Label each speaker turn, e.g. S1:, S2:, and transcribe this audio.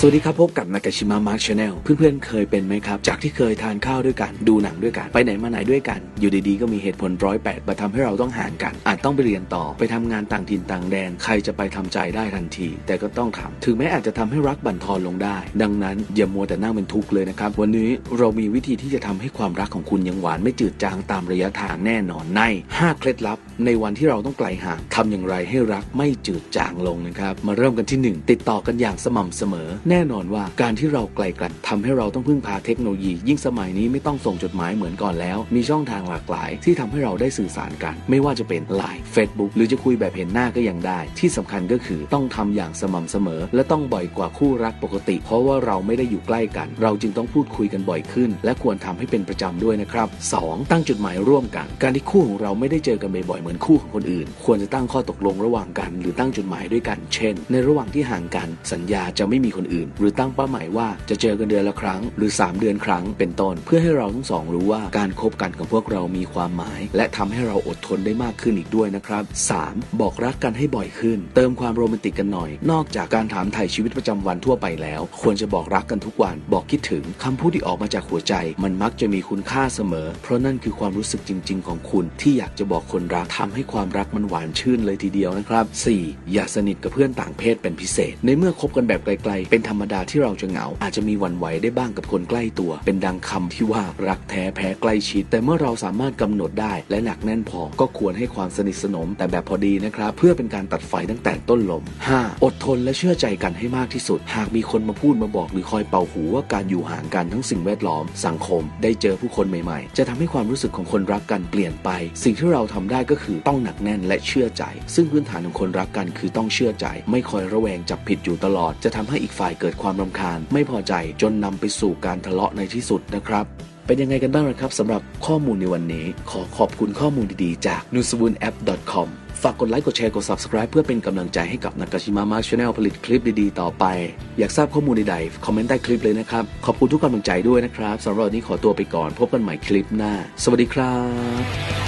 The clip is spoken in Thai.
S1: สวัสดีครับพบกับนากาชิมะมาร์คชาแนลเพื่อนๆเคยเป็นไหมครับ จากที่เคยทานข้าวด้วยกัน ดูหนังด้วยกัน ไปไหนมาไหนด้วยกัน อยู่ดีๆก็มีเหตุผลร้อยแปดมาทำให้เราต้องห่างกัน อาจต้องไปเรียนต่อไปทำงานต่างถิ่นต่างแดน ใครจะไปทำใจได้ทันที แต่ก็ต้องทำถึงแม้อาจจะทำให้รักบั่นทอนลงได้ ดังนั้นอย่ามัวแต่นั่งเป็นทุกข์เลยนะครับ วันนี้เรามีวิธีที่จะทำให้ความรักของคุณยังหวานไม่จืดจางตามระยะทางแน่นอนใน 5 เคล็ดลับ ในวันที่เราต้องไกลห่างทำอย่างไรให้รักไม่จืดจางลงนะครับมาเริ่มกันที่ 1 ติดต่อกันอย่างสม่ำเสมอแน่นอนว่าการที่เราไกลกันทำให้เราต้องพึ่งพาเทคโนโลยี ยิ่งสมัยนี้ไม่ต้องส่งจดหมายเหมือนก่อนแล้ว มีช่องทางหลากหลาย ที่ทำให้เราได้สื่อสารกัน ไม่ว่าจะเป็น Line Facebook หรือจะคุยแบบเห็นหน้าก็ยังได้ ที่สำคัญก็คือต้องทำอย่างสม่ำเสมอ และต้องบ่อยกว่าคู่รักปกติ เพราะว่าเราไม่ได้อยู่ใกล้กัน เราจึงต้องพูดคุยกันบ่อยขึ้น และควรทำให้เป็นประจำด้วยนะครับ 2. ตั้งจุดหมายร่วมกัน การที่คู่ของเราไม่ได้เจอกันบ่อยๆเหมือนคู่ของคนอื่น ควรจะตั้งข้อตกลงระหว่างกัน หรือตั้งจุดหมายด้วยกัน เช่น ในระหว่างที่ห่างกันสัญญาจะไม่มีคนอื่นหรือตั้งเป้าหมายว่าจะเจอกันเดือนละครั้ง หรือ 3 เดือนครั้งเป็นต้น เพื่อให้เราทั้งสองรู้ว่าการคบกันของพวกเรามีความหมาย และทำให้เราอดทนได้มากขึ้นอีกด้วยนะครับ 3. บอกรักกันให้บ่อยขึ้น เติมความโรแมนติกกันหน่อย นอกจากการถามถ่ายชีวิตประจำวันทั่วไปแล้ว ควรจะบอกรักกันทุกวัน บอกคิดถึงคำพูดที่ออกมาจากหัวใจ มันมักจะมีคุณค่าเสมอ เพราะนั่นคือความรู้สึกจริง ๆ ของคุณที่อยากจะบอกคนรักทำให้ความรักมันหวานชื่นเลยทีเดียวนะครับ 4. อย่าสนิทกับเพื่อนต่างเพศเป็นพิเศษ ในเมื่อคบกันแบบไกล ๆ เป็นธรรมดาที่เราจะเหงา อาจจะมีวันไหวได้บ้างกับคนใกล้ตัว เป็นดังคำที่ว่ารักแท้แพ้ใกล้ชิด แต่เมื่อเราสามารถกำหนดได้ และหนักแน่นพอ ก็ควรให้ความสนิทสนม แต่แบบพอดีนะครับ เพื่อเป็นการตัดไฟตั้งแต่ต้นลม 5. อดทนและเชื่อใจกันให้มากที่สุด หากมีคนมาพูดมาบอกหรือคอยเป่าหูว่าการอยู่ห่างกันทั้งสิ่งแวดล้อม สังคม ได้เจอผู้คนใหม่ๆ จะทำให้ความรู้สึกของคนรักกันเปลี่ยนไป สิ่งที่เราทำได้ก็คือต้องหนักแน่นและเชื่อใจ ซึ่งพื้นฐานของคนรักกันคือต้องเชื่อใจ ไม่คอยระแวงจับผิดอยู่ตลอด จะทำให้อีกฝ่ายเกิดความรำคาญไม่พอใจจนนำไปสู่การทะเลาะในที่สุดนะครับเป็นยังไงกันบ้างนะครับสำหรับข้อมูลในวันนี้ ขอขอบคุณข้อมูลดีๆ จาก n u s w o o n a p p com ฝากกดไลค์กดแชร์กด subscribe เพื่อเป็นกำลังใจให้กับนากาชิมะมาร์ c ช n แนลผลิตคลิปดีๆ ต่อไป อยากทราบข้อมูลใดๆ คอมเมนต์ใต้คลิปเลยนะครับ ขอบคุณทุกกำลังใจด้วยนะครับสำหรับวันนี้ขอตัวไปก่อน พบกันใหม่คลิปหน้า สวัสดีครับ